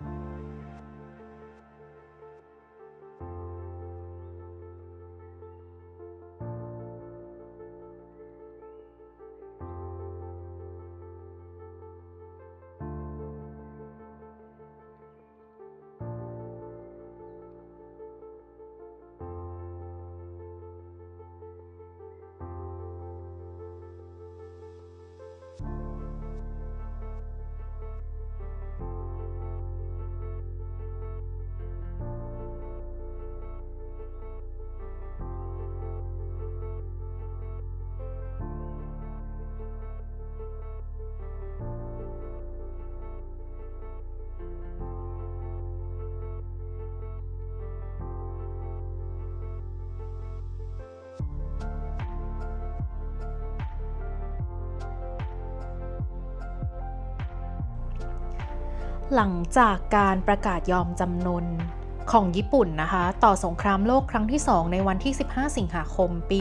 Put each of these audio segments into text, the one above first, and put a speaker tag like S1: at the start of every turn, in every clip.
S1: Thank you หลังจากการประกาศยอมจำนนของญี่ปุ่นนะคะ ต่อสงครามโลกครั้งที่ 2 ในวันที่ 15 สิงหาคม ปี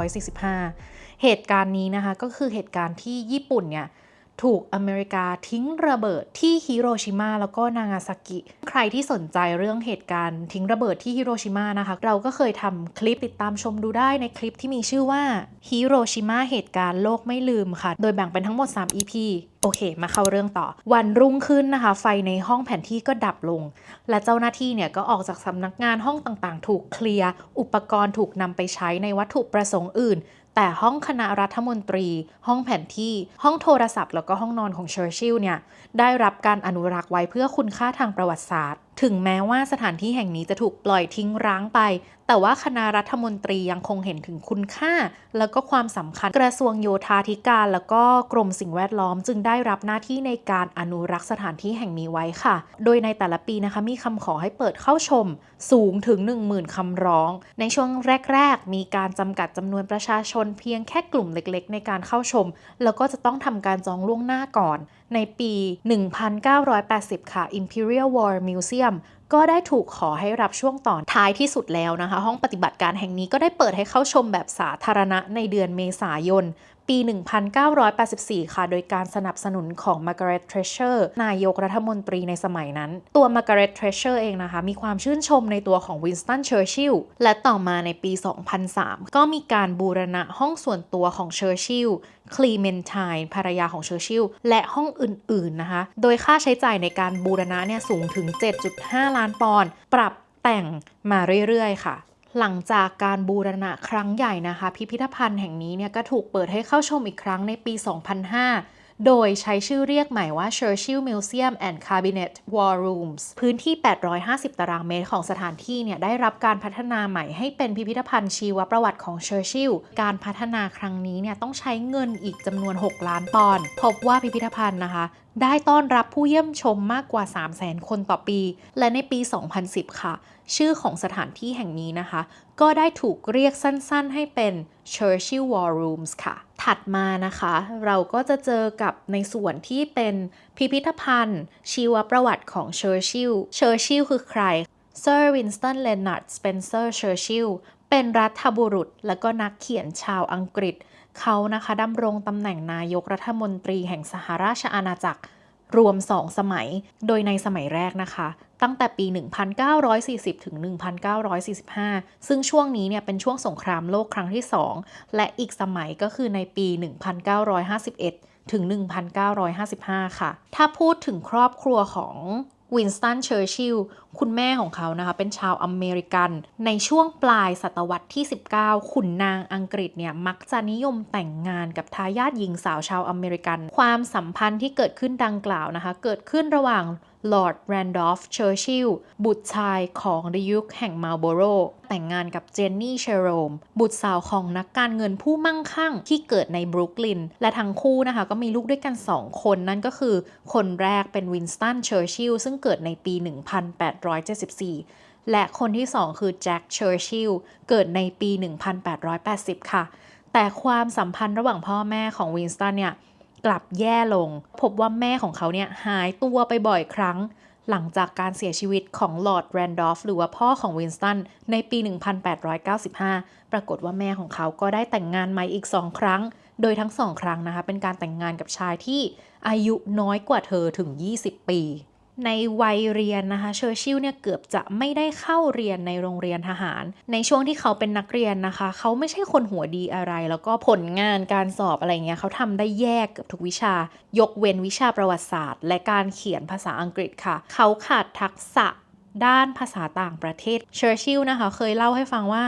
S1: 1945 เหตุการณ์นี้นะคะก็คือเหตุการณ์ที่ญี่ปุ่นเนี่ย ถูกอเมริกาทิ้งระเบิดที่ฮิโรชิมาแล้วก็นางาซากิ ใครที่สนใจเรื่องเหตุการณ์ทิ้งระเบิดที่ฮิโรชิมานะคะ เราก็เคยทำคลิปติดตามชมดูได้ในคลิปที่มีชื่อว่าฮิโรชิมาเหตุการณ์โลกไม่ลืมค่ะ โดยแบ่งเป็นทั้งหมด 3 EP โอเค มาเข้าเรื่องต่อ วันรุ่งขึ้นนะคะ ไฟในห้องแผนที่ก็ดับลง และเจ้าหน้าที่เนี่ยก็ออกจากสำนักงานห้องต่างๆ ถูกเคลียร์ อุปกรณ์ถูกนำไปใช้ในวัตถุประสงค์อื่น แต่ห้องคณะรัฐมนตรี ห้องแผนที่ ห้องโทรศัพท์ แล้วก็ห้องนอนของเชอร์ชิลเนี่ยได้รับการอนุรักษ์ไว้เพื่อคุณค่าทางประวัติศาสตร์ ถึงแม้ว่าสถานที่แห่งนี้จะถูกปล่อยทิ้งร้างไป แต่ว่าคณะรัฐมนตรียังคงเห็นถึงคุณค่า แล้วก็ความสำคัญกระทรวงโยธาธิการ แล้วก็กรมสิ่งแวดล้อม จึงได้รับหน้าที่ในการอนุรักษ์สถานที่แห่งนี้ไว้ค่ะ โดยในแต่ละปีนะคะมีคำขอให้เปิดเข้าชม สูงถึง 10,000คำร้อง ในช่วงแรก ๆ มีการจำกัดจำนวนประชาชนเพียงแค่กลุ่มเล็ก ๆ ในการเข้าชม แล้วก็จะต้องทำการจองล่วงหน้าก่อน ในปี 1980 ค่ะ Imperial War Museum ก็ได้ถูกขอให้รับช่วงต่อท้ายที่สุดแล้วนะคะ ห้องปฏิบัติการแห่งนี้ก็ได้เปิดให้เข้าชมแบบสาธารณะในเดือนเมษายน ปี 1984 ค่ะ โดยการสนับสนุนของ Margaret Thatcher นายกรัฐมนตรีในสมัยนั้น ตัว Margaret Thatcher เองนะคะ มีความชื่นชมในตัวของ Winston Churchill และต่อมาในปี 2003 ก็มีการบูรณะห้องส่วนตัวของ Churchill Clementine ภรรยาของ Churchill และห้องอื่น ๆ นะคะ โดยค่าใช้จ่ายในการบูรณะเนี่ยสูงถึง 7.5 ล้านปอนด์ปรับแต่งมาเรื่อย ๆ ค่ะ หลังจากการบูรณะครั้งใหญ่นะคะ พิพิธภัณฑ์แห่งนี้เนี่ยก็ถูกเปิดให้เข้าชมอีกครั้งในปี 2005 โดยใช้ชื่อเรียกใหม่ว่า Churchill Museum and Cabinet War Rooms พื้นที่ 850 ตารางเมตรของสถานที่เนี่ยได้รับการพัฒนาใหม่ให้เป็นพิพิธภัณฑ์ชีวประวัติของ Churchill การพัฒนาครั้งนี้เนี่ยต้องใช้เงินอีกจำนวน 6 ล้านปอนด์พบว่าพิพิธภัณฑ์นะคะได้ต้อนรับผู้เยี่ยมชมมากกว่า 300,000 คนต่อปี และในปี 2010 ค่ะ ชื่อของสถานที่แห่งนี้นะคะ ก็ได้ถูกเรียกสั้นๆให้เป็น Churchill War Rooms ค่ะ ถัดมานะคะ เราก็จะเจอกับในส่วนที่เป็นพิพิธภัณฑ์ ชีวประวัติของ Churchill Churchill คือใคร Sir Winston Leonard Spencer Churchill เป็นรัฐบุรุษและก็นักเขียนชาวอังกฤษ เขานะคะดำรงตำแหน่งนายกรัฐมนตรีแห่งสหราชอาณาจักรรวม2สมัย โดยในสมัยแรกนะคะ ตั้งแต่ปี 1940 ถึง 1945 ซึ่งช่วงนี้เนี่ยเป็นช่วงสงครามโลกครั้งที่ 2 และอีกสมัยก็คือในปี 1951 ถึง 1955 ค่ะ ถ้าพูดถึงครอบครัวของวินสตัน เชอร์ชิลคุณแม่ของเขานะคะ เป็นชาวอเมริกัน ในช่วงปลายศตวรรษที่ 19 ขุนนางอังกฤษเนี่ย มักจะนิยมแต่งงานกับทายาทหญิงสาวชาวอเมริกัน ความสัมพันธ์ที่เกิดขึ้นดังกล่าวนะคะ เกิดขึ้นระหว่างลอร์ดแรนดอล์ฟเชอร์ชิลบุตรชายของดิยุคแห่งมาลโบโรแต่งงานกับเจนนี่เชโรม บุตรสาวของนักการเงินผู้มั่งคั่งที่เกิดในบรุกลิน และทั้งคู่นะคะ ก็มีลูกด้วยกัน 2 คนนั่นก็คือ คนแรกเป็นวินสตันเชอร์ชิลซึ่งเกิดในปี 1874 และคนที่ 2 คือแจ็คเชอร์ชิลเกิดในปี 1880 ค่ะ แต่ความสัมพันธ์ระหว่างพ่อแม่ของวินสตันเนี่ย กลับแย่ลง พบว่าแม่ของเขาเนี่ยหายตัวไปบ่อยครั้ง หลังจากการเสียชีวิตของลอร์ดแรนดอลฟหรือว่าพ่อของวินสตัน ในปี 1895 ปรากฏว่าแม่ของเขาก็ได้แต่งงานใหม่อีกสองครั้ง โดยทั้งสองครั้งนะคะ เป็นการแต่งงานกับชายที่อายุน้อยกว่าเธอถึง 20 ปี ในวัยเรียนนะคะเชอร์ชิลเนี่ยเกือบจะไม่ได้เข้าเรียนในโรงเรียนทหาร ในช่วงที่เขาเป็นนักเรียนนะคะ เขาไม่ใช่คนหัวดีอะไร แล้วก็ผลงานการสอบอะไรเงี้ยเขาทำได้แย่เกือบทุกวิชา ยกเว้นวิชาประวัติศาสตร์ และการเขียนภาษาอังกฤษค่ะ เขาขาดทักษะด้านภาษาต่างประเทศเชอร์ชิลนะคะเคยเล่าให้ฟังว่า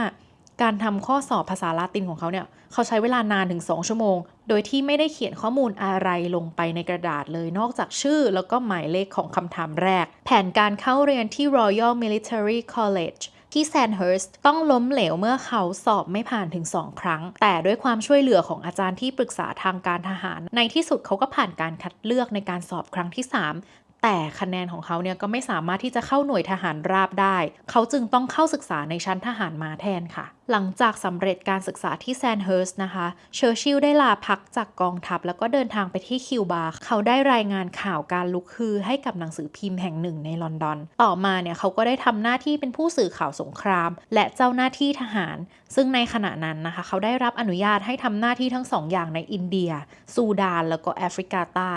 S1: การทำข้อสอบภาษาลาตินของเขาเนี่ย เขาใช้เวลานานถึง 2 ชั่วโมง โดยที่ไม่ได้เขียนข้อมูลอะไรลงไปในกระดาษเลยนอกจากชื่อ แล้วก็หมายเลขของคำถามแรก แผนการเข้าเรียนที่ Royal Military College ที่แซนเฮิร์สต์ต้องล้มเหลวเมื่อเขาสอบไม่ผ่านถึง 2 ครั้ง แต่ด้วยความช่วยเหลือของอาจารย์ที่ปรึกษาทางการทหาร ในที่สุดเขาก็ผ่านการคัดเลือกในการสอบครั้งที่ 3 แต่คะแนนของเขาเนี่ยก็ไม่สามารถที่จะเข้าหน่วยทหารราบได้ เขาจึงต้องเข้าศึกษาในชั้นทหารมาแทนค่ะ หลังจากสำเร็จการศึกษาที่แซนเฮิร์สต์นะคะ เชอร์ชิลได้ลาพักจากกองทัพ แล้วก็เดินทางไปที่คิวบา เขาได้รายงานข่าวการลุกฮือให้กับหนังสือพิมพ์แห่งหนึ่งในลอนดอน ต่อมาเนี่ยเขาก็ได้ทำหน้าที่เป็นผู้สื่อข่าวสงคราม และเจ้าหน้าที่ทหาร ซึ่งในขณะนั้นนะคะ เขาได้รับอนุญาตให้ทำหน้าที่ทั้งสองอย่างในอินเดีย ซูดาน แล้วก็แอฟริกาใต้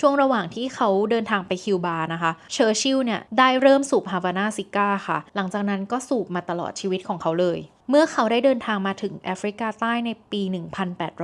S1: ช่วงระหว่างที่เขาเดินทางไปคิวบานะคะ เชอร์ชิลเนี่ยได้เริ่มสูบฮาวานาซิก้าค่ะ หลังจากนั้นก็สูบมาตลอดชีวิตของเขาเลยเมื่อเขาได้เดินทางมาถึงแอฟริกาใต้ในปี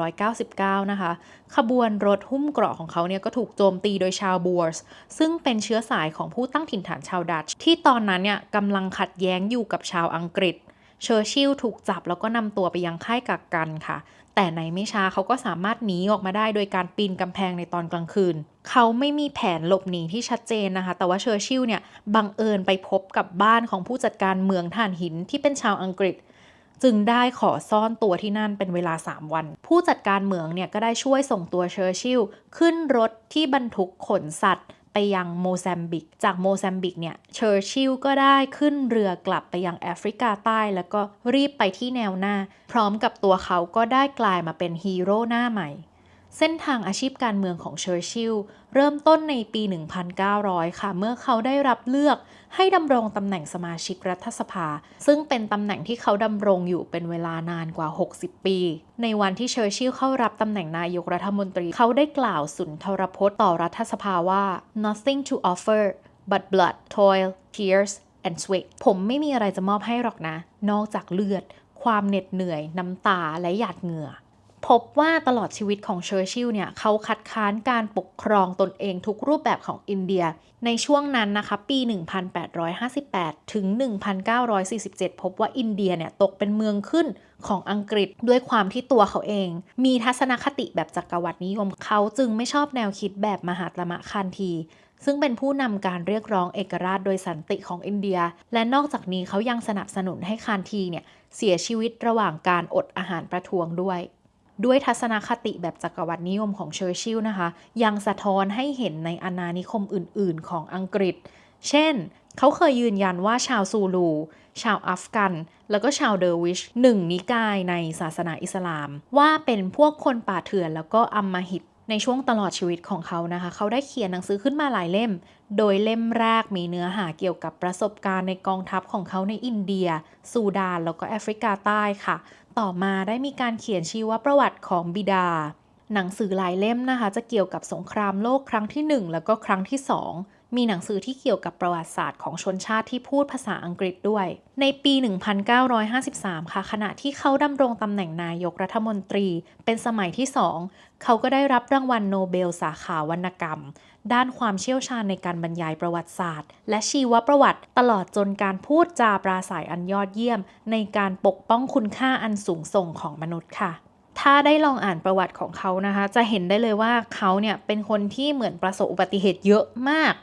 S1: 1899 นะคะ ขบวนรถหุ้มเกราะของเขาเนี่ยก็ถูกโจมตีโดยชาวบัวส์ซึ่งเป็นเชื้อสายของผู้ตั้งถิ่นฐานชาวดัตช์ที่ตอนนั้นเนี่ยกำลังขัดแย้งอยู่กับชาวอังกฤษ เชอร์ชิลถูกจับแล้วก็นำตัวไปยังค่ายกักกันค่ะ แต่ในไม่ช้าเขาก็สามารถหนีออกมาได้โดยการปีนกำแพงในตอนกลางคืน เขาไม่มีแผนหลบหนีที่ชัดเจนนะคะ แต่ว่าเชอร์ชิลเนี่ยบังเอิญไปพบกับบ้านของผู้จัดการเมืองถ่านหินที่เป็นชาวอังกฤษ จึงได้ขอซ่อนตัวที่นั่นเป็นเวลา 3 วัน ผู้จัดการเมืองเนี่ยก็ได้ช่วยส่งตัวเชอร์ชิลขึ้นรถที่บรรทุกขนสัตว์ ไปยังโมแซมบิก จากโมแซมบิกเนี่ยเชอร์ชิลก็ได้ขึ้นเรือกลับไปยังแอฟริกาใต้ แล้วก็รีบไปที่แนวหน้า พร้อมกับตัวเขาก็ได้กลายมาเป็นฮีโร่หน้าใหม่ เส้นทางอาชีพการเมืองของเชอร์ชิลเริ่มต้นในปี 1900 ค่ะ เมื่อเขาได้รับเลือกให้ดำรงตำแหน่งสมาชิกรัฐสภา ซึ่งเป็นตำแหน่งที่เขาดำรงอยู่เป็นเวลานานกว่า 60 ปี ในวันที่เชอร์ชิลเข้ารับตำแหน่งนายกรัฐมนตรี เขาได้กล่าวสุนทรพจน์ต่อรัฐสภาว่า nothing to offer but blood toil tears and sweat ผมไม่มีอะไรจะมอบให้หรอกนะ นอกจากเลือด ความเหน็ดเหนื่อย น้ำตาและหยาดเหงื่อ พบว่าตลอดชีวิตของเชอร์ชิลเนี่ยเขาคัดค้านการปกครองตนเองทุกรูปแบบของอินเดีย ในช่วงนั้นนะคะ ปี 1858 ถึง 1947 พบว่าอินเดียเนี่ยตกเป็นเมืองขึ้นของอังกฤษด้วยความที่ตัวเขาเอง มีทัศนคติแบบจักรวรรดินิยมเขาจึงไม่ชอบแนวคิดแบบมหาตมะคานทีซึ่งเป็นผู้นำการเรียกร้องเอกราชโดยสันติของอินเดีย และนอกจากนี้เขายังสนับสนุนให้คานทีเนี่ยเสียชีวิตระหว่างการอดอาหารประท้วงด้วย ด้วยทัศนคติแบบจักรวรรดินิยมของเชอร์ชิลนะคะ ยังสะท้อนให้เห็นในอาณานิคมอื่น ๆ ของอังกฤษ เช่น เขาเคยยืนยันว่าชาวซูลู ชาวอัฟกัน แล้วก็ชาวเดอร์วิชหนึ่งนิกายในศาสนาอิสลาม ว่าเป็นพวกคนป่าเถื่อนแล้วก็อัมมหิต ในช่วงตลอดชีวิตของเขานะคะ เขาได้เขียนหนังสือขึ้นมาหลายเล่ม โดยเล่มแรกมีเนื้อหาเกี่ยวกับประสบการณ์ในกองทัพของเขาในอินเดีย ซูดาน แล้วก็แอฟริกาใต้ค่ะ ต่อมาได้มีการเขียนชีวประวัติของบิดา หนังสือหลายเล่มนะคะ จะเกี่ยวกับสงครามโลกครั้งที่ 1 แล้วก็ครั้งที่ 2 มีหนังสือที่เกี่ยวกับประวัติศาสตร์ของชนชาติที่พูดภาษาอังกฤษด้วย ในปี 1953 ค่ะ ขณะที่เขาดำรงตำแหน่งนายกรัฐมนตรี เป็นสมัยที่ 2 เขาก็ได้รับรางวัลโนเบลสาขาวรรณกรรม ด้านความเชี่ยวชาญในการบรรยายประวัติศาสตร์ และชีวประวัติ ตลอดจนการพูดจาปราศัยอันยอดเยี่ยม ในการปกป้องคุณค่าอันสูงส่งของมนุษย์ค่ะถ้าได้ลองอ่านประวัติของเขานะคะ จะเห็นได้เลยว่าเขาเนี่ยเป็นคนที่เหมือนประสบอุบัติเหตุเยอะมาก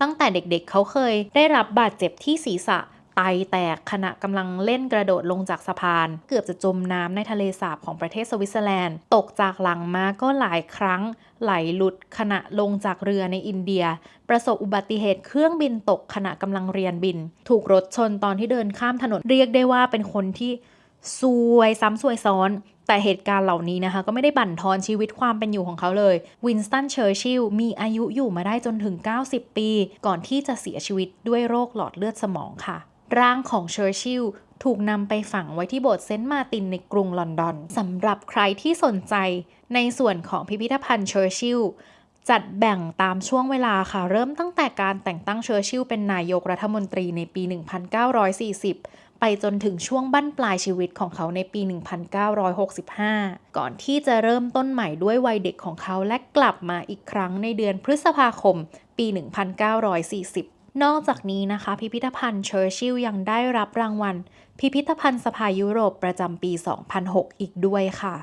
S1: ตั้งแต่เด็กๆเขาเคยได้รับบาดเจ็บที่ศีรษะไตแตกขณะกำลังเล่นกระโดดลงจากสะพาน เกือบจะจมน้ำในทะเลสาบของประเทศสวิตเซอร์แลนด์ ตกจากหลังมาก็หลายครั้ง ไหลหลุดขณะลงจากเรือในอินเดีย ประสบอุบัติเหตุเครื่องบินตกขณะกำลังเรียนบิน ถูกรถชนตอนที่เดินข้ามถนนเรียกได้ว่าเป็นคนที่ซวยซ้ำซวยซ้อน แต่เหตุการณ์เหล่านี้นะคะ ก็ไม่ได้บั่นทอนชีวิตความเป็นอยู่ของเขาเลย วินสตัน เชอร์ชิลมีอายุอยู่มาได้จนถึง 90 ปี ก่อนที่จะเสียชีวิตด้วยโรคหลอดเลือดสมองค่ะ ร่างของเชอร์ชิลถูกนำไปฝังไว้ที่โบสถ์เซนต์มาตินในกรุงลอนดอนสำหรับใครที่สนใจในส่วนของพิพิธภัณฑ์เชอร์ชิลจัดแบ่งตามช่วงเวลาค่ะ เริ่มตั้งแต่การแต่งตั้งเชอร์ชิลเป็นนายกรัฐมนตรีในปี 1940 ไปจนถึงช่วงบั้นปลายชีวิตของเขาในปี 1965 ก่อนที่จะเริ่มต้นใหม่ด้วยวัยเด็กของเขาและกลับมาอีกครั้งในเดือนพฤษภาคม ปี 1940นอกจากนี้นะคะ พิพิธภัณฑ์เชอร์ชิลยังได้รับรางวัล พิพิธภัณฑ์สภายุโรปประจำปี 2006 อีกด้วยค่ะ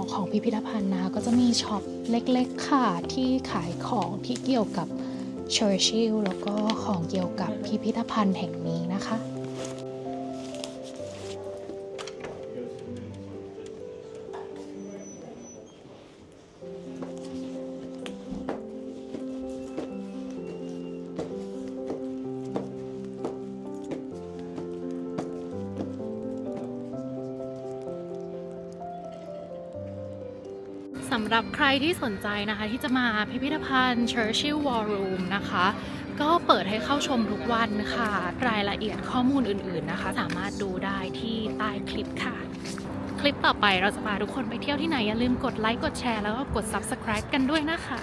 S1: ออกของพิพิธภัณฑ์นะก็จะมีช็อปเล็กๆค่ะที่ขายของที่เกี่ยวกับเชอร์ชิลแล้วก็ของเกี่ยวกับพิพิธภัณฑ์แห่งนี้นะคะ สำหรับใครที่สนใจนะคะ ที่จะมาพิพิธภัณฑ์ Churchill War Room นะคะ ก็เปิดให้เข้าชมทุกวันค่ะ รายละเอียดข้อมูลอื่นๆนะคะ สามารถดูได้ที่ใต้คลิปค่ะ คลิปต่อไปเราจะพาทุกคนไปเที่ยวที่ไหน อย่าลืมกดไลค์กดแชร์แล้วก็กด Subscribe กันด้วยนะคะ